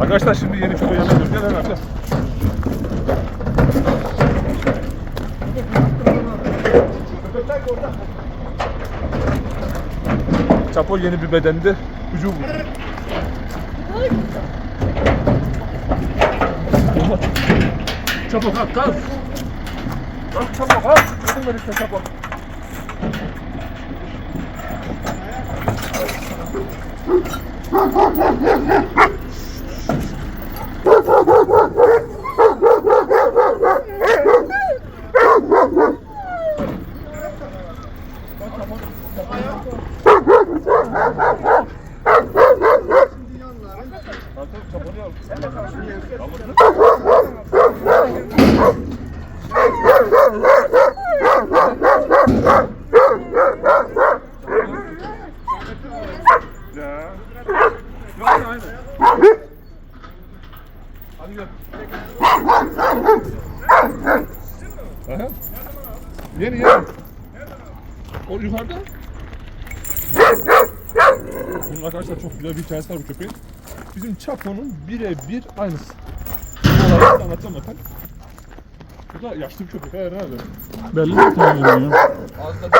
Arkadaşlar şimdi yeni çocuğu yanıyoruz. Gel gel. Çapo yeni bir bedende hücum. Çapo kalk kalk. Kalk çapo kalk. Gidin böyle işte çapo. Ya. Yok aynı. Hadi gel. Aha. Yeni yeni. O yukarıda. Bunun arkadaşlar çok güzel bir hikayesi var bu köpeğin. Bizim Chapo'nun birebir aynısı. Bu olayı anlatacağım zaten. Bu da yaşlı bir köpek. Hayır nerede? Belli zaten ya. Ağzında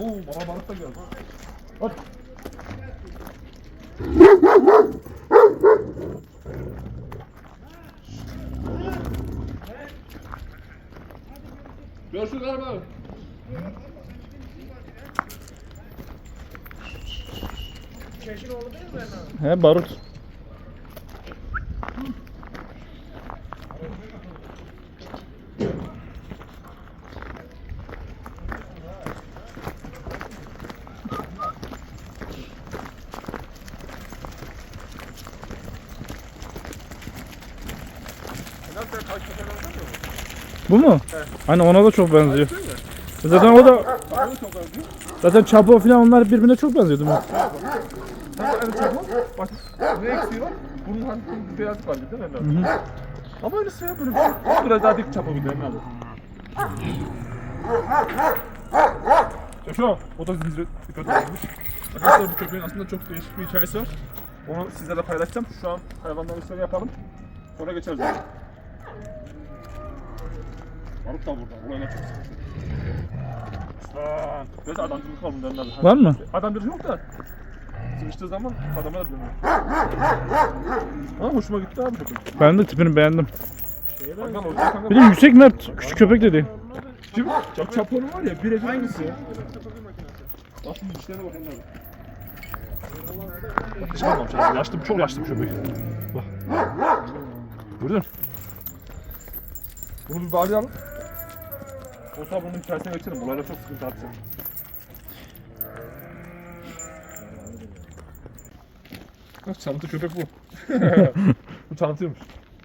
Oo, bana balık da geldi. Hadi. Görüşürüz abi. He barut. Bu mu? Hani ona da çok benziyor. Zaten o da zaten çapo falan onlar birbirine çok benziyor değil mi? Aynı çakma? Bak ne eksiği var? Bunun hani bir beyaz var değil mi? Hı Ama öylesi ya böyle bir şey. Biraz daha dik çapa bir herhalde. Ya Şu o da zincire dikkat edilmiş. Arkadaşlar bu köpeğin aslında çok değişik bir hikayesi var. Onu sizlerle paylaşacağım. Şu an hayvanlar işleri yapalım. Sonra geçeriz. Balık da burada. Buraya çok sıkıntı. Aslan. Biraz adamcılık var bunların adı. Var mı? Adamcılık yok da. Sıkıştığı zaman adama da dönüyor. Ama hoşuma gitti abi bakın. Ben de tipini beğendim. Kanka. Bir de yüksek mert küçük köpek dedi. Kim? Çap Çapo'nun var ya birebir aynısı ya. Bak şimdi dişlerine bak diş kalmamış abi. Yaşlı, çok yaşlı bir köpek. Bak. Gördün mü? Bunu bir bağlayalım. Olsa bunun hikayesine geçelim. Buralarda çok sıkıntı atacağım. Bak çantı köpek bu. bu çantıymış.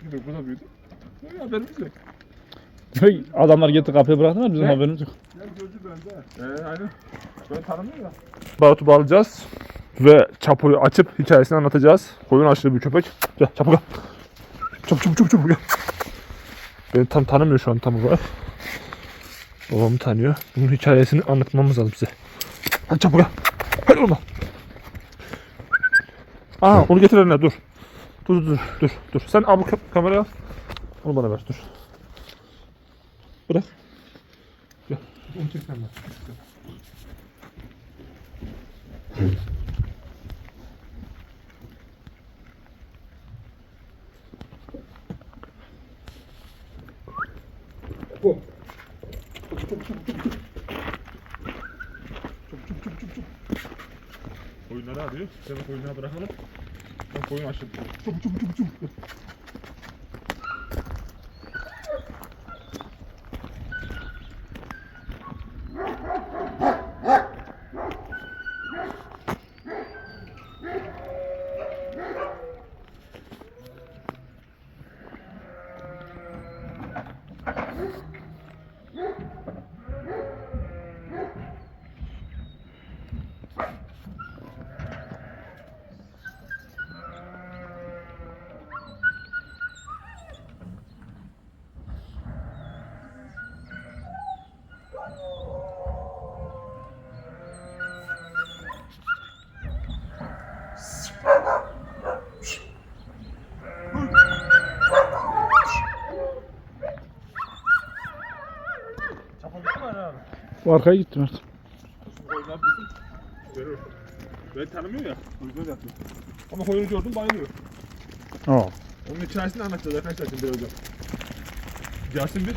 Gidiyor bu da büyüdü. Ya haberimiz yok. Hey, Adamlar getir kapıya bıraktılar bizim Ne? haberimiz yok. Ee, aynen. Ben tanımıyorum ya. Barutu bağlayacağız. Ve çapoyu açıp hikayesini anlatacağız. Koyun aşırı bir köpek. Gel çabuk gel. Çabuk çabuk çabuk çabuk gel. Beni tam tanımıyor şu an tam olarak. Babamı tanıyor. Bunun hikayesini anlatmamız lazım size. Hadi çabuk gel. Hadi oğlum. Aa onu getir eline dur. Dur dur dur dur. Sen al bu ka- kamerayı al. Onu bana ver dur. Bırak. Gel. Onu çek sen. Bu. Çabuk çabuk çabuk çabuk. Çabuk çabuk çabuk çabuk çabuk. Koyunları arıyor. Seni koyunlara bırakalım. Ben koyun açtım. Çabuk çabuk çabuk çabuk. Arkaya gitti Mert. Ben tanımıyor ya. O yüzden yapıyor. Ama koyunu gördüm bayılıyor. Aa. Onun hikayesini anlatacağız arkadaşlar şimdi birazdan. Gelsin bir.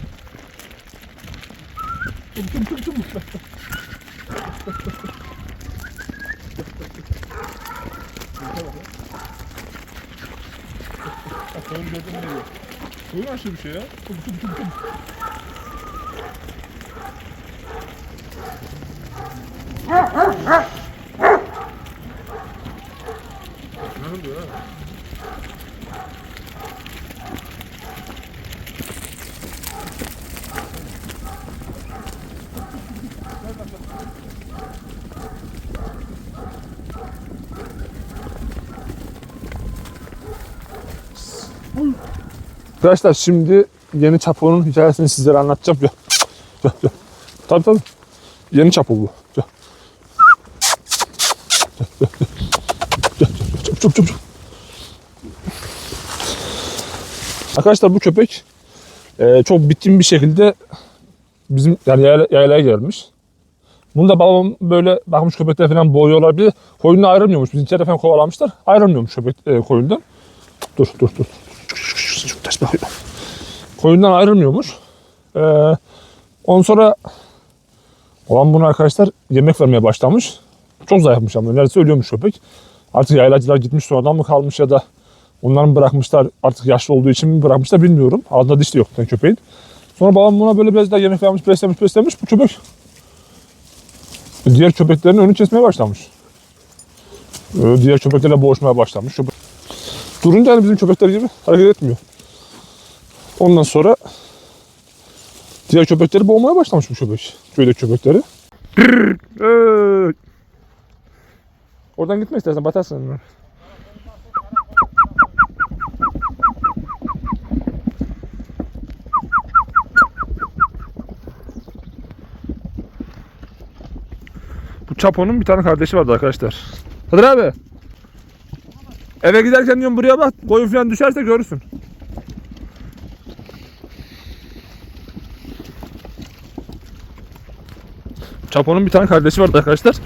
Tum tum tum tum. Koyun gördüm diyor. Koyun aşırı bir şey ya. Tum tum tum tum. Ne oluyor ha? Arkadaşlar şimdi yeni çaponun hikayesini sizlere anlatacağım. Tabii tabii. Yeni çapo bu. Gel. Gel, gel. Arkadaşlar bu köpek e, çok bitkin bir şekilde bizim yani yayla, yaylaya gelmiş. Bunu da babam böyle bakmış köpekler falan boğuyorlar bir koyunla ayrılmıyormuş. Bizimkiler falan kovalamışlar. Ayrılmıyormuş köpek e, koyundan. Dur dur dur. Koyundan ayrılmıyormuş. Ee, ondan sonra olan bunu arkadaşlar yemek vermeye başlamış. Çok zayıfmış ama neredeyse ölüyormuş köpek. Artık yaylacılar gitmiş sonradan mı kalmış ya da onları mı bırakmışlar artık yaşlı olduğu için mi bırakmışlar bilmiyorum. Ağzında diş de yok yani köpeğin. Sonra babam buna böyle biraz daha yemek vermiş, beslemiş, beslemiş. Bu köpek diğer köpeklerin önünü kesmeye başlamış. Ee, Diğer köpeklerle boğuşmaya başlamış. Köpek Durunca hani bizim köpekler gibi hareket etmiyor. Ondan sonra diğer köpekleri boğmaya başlamış bu köpek. Köydeki köpekleri. Oradan gitme istersen batarsın. Bu Çapo'nun bir tane kardeşi vardı arkadaşlar. Kadir abi. Eve giderken diyorum buraya bak. Koyun falan düşerse görürsün. Çapo'nun bir tane kardeşi vardı arkadaşlar.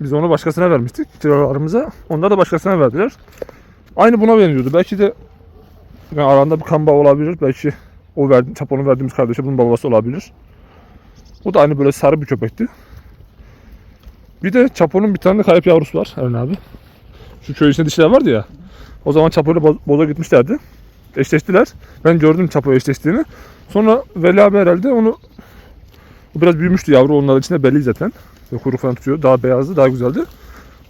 Biz onu başkasına vermiştik kiralarımıza. Onlar da başkasına verdiler. Aynı buna benziyordu. Belki de yani aranda bir kan bağı olabilir. Belki o verdi, Çapo'nun verdiğimiz kardeşi bunun babası olabilir. O da aynı böyle sarı bir köpekti. Bir de Çapo'nun bir tane de kayıp yavrusu var Eren abi. Şu köy içinde dişler vardı ya. O zaman Çapo'yla Bo- Boza gitmişlerdi. Eşleştiler. Ben gördüm Çapo eşleştiğini. Sonra Veli abi herhalde onu o biraz büyümüştü yavru onların içinde belli zaten. Ve kuyruk falan tutuyor. Daha beyazdı, daha güzeldi.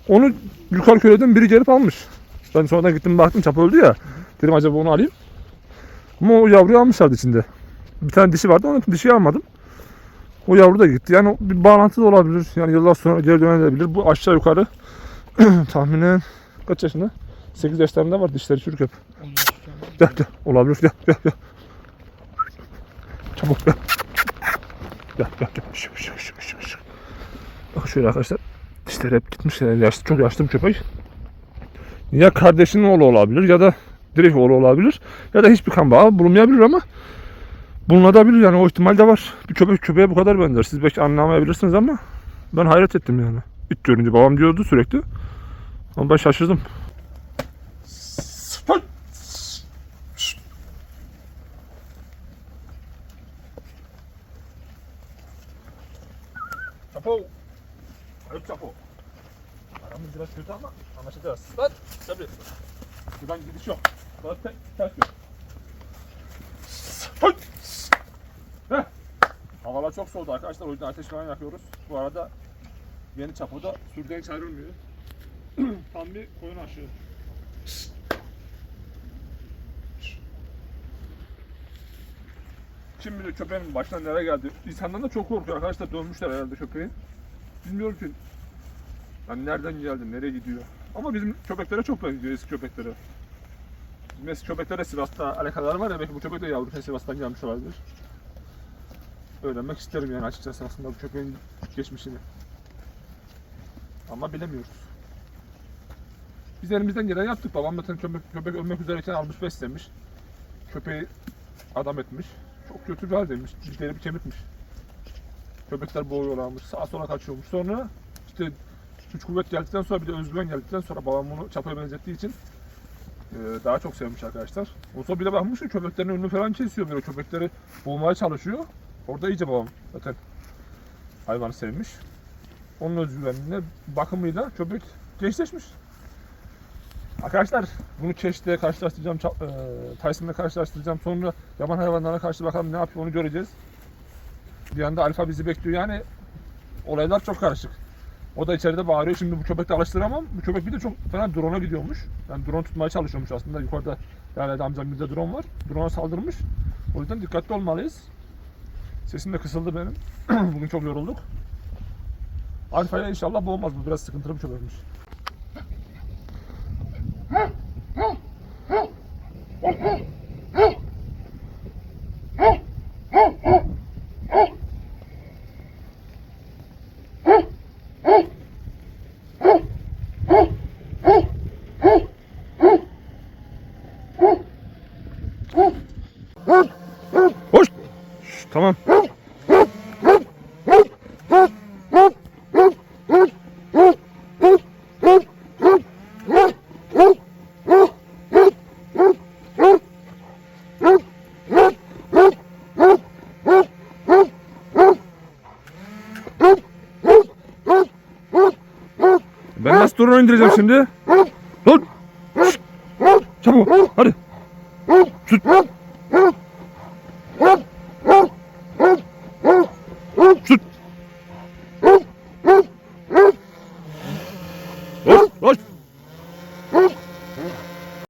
Onu yukarı köyden biri gelip almış. Ben sonradan gittim baktım Çapo öldü ya. Dedim acaba onu alayım. Ama o yavruyu almışlardı içinde. Bir tane dişi vardı, onun dişiyi almadım. O yavru da gitti. Yani bir bağlantı da olabilir. Yani yıllar sonra geri dönebilir. Bu aşağı yukarı tahminen kaç yaşında? 8 yaşlarında var dişleri çürük hep. Gel gel olabilir gel gel gel. Çabuk gel. Gel gel gel. Şık şık şık şık şık. Bak şöyle arkadaşlar. Dişleri hep gitmiş. Yani yaşlı, çok yaşlı bir köpek. Ya kardeşinin oğlu olabilir ya da direkt oğlu olabilir. Ya da hiçbir kan bağı bulunmayabilir ama bulunabilir yani o ihtimal de var. Bir köpek köpeğe bu kadar benzer. Siz belki anlamayabilirsiniz ama ben hayret ettim yani. İlk görünce babam diyordu sürekli. Ama ben şaşırdım. Çapo. Ayıp çapo. Aramız biraz kötü ama anlaşacağız. Lan tabii. Buradan gidiş yok. Burada te ters yok. Hay! Heh. Havalar çok soğudu arkadaşlar. O yüzden ateş falan yakıyoruz. Bu arada yeni çapoda sürden hiç ayrılmıyor. Tam bir koyun aşığı. Kim bilir köpeğin başına nereye geldi. İnsanlar da çok korkuyor arkadaşlar. Dönmüşler herhalde köpeği. Bilmiyorum ki. Yani nereden geldi, nereye gidiyor. Ama bizim köpeklere çok benziyor eski köpeklere. Bizim eski köpeklere Sivas'ta alakaları var ya belki bu köpek de yavru Sivas'tan gelmiş olabilir. Öğrenmek isterim yani açıkçası aslında bu köpeğin geçmişini. Ama bilemiyoruz. Biz elimizden geleni yaptık. Babam zaten köpek, köpek ölmek üzereyken almış beslemiş. Köpeği adam etmiş. Çok kötü bir haldeymiş. Dişleri bir kemikmiş. Köpekler boğuyorlarmış. Sağa sola kaçıyormuş. Sonra işte güç kuvvet geldikten sonra bir de özgüven geldikten sonra babam bunu çapaya benzettiği için e, daha çok sevmiş arkadaşlar. O sonra bir de bakmış ki köpeklerin önünü falan kesiyor. Böyle köpekleri boğmaya çalışıyor. Orada iyice babam zaten hayvanı sevmiş. Onun özgüvenine, bakımıyla köpek gençleşmiş. Arkadaşlar bunu Keş'te karşılaştıracağım, e, Tyson'la karşılaştıracağım. Sonra yaban hayvanlarına karşı bakalım ne yapıyor onu göreceğiz. Bir anda Alfa bizi bekliyor. Yani olaylar çok karışık. O da içeride bağırıyor. Şimdi bu köpekle alıştıramam. Bu köpek bir de çok fena drone'a gidiyormuş. Yani drone tutmaya çalışıyormuş aslında. Yukarıda yani amcam bir de drone var. Drone'a saldırmış. O yüzden dikkatli olmalıyız. Sesim de kısıldı benim. Bugün çok yorulduk. Alfa'ya inşallah boğmaz bu. Biraz sıkıntılı bir köpekmiş. Tamam. Ben nasıl drone indireceğim şimdi? Dur. Çabuk. Hadi.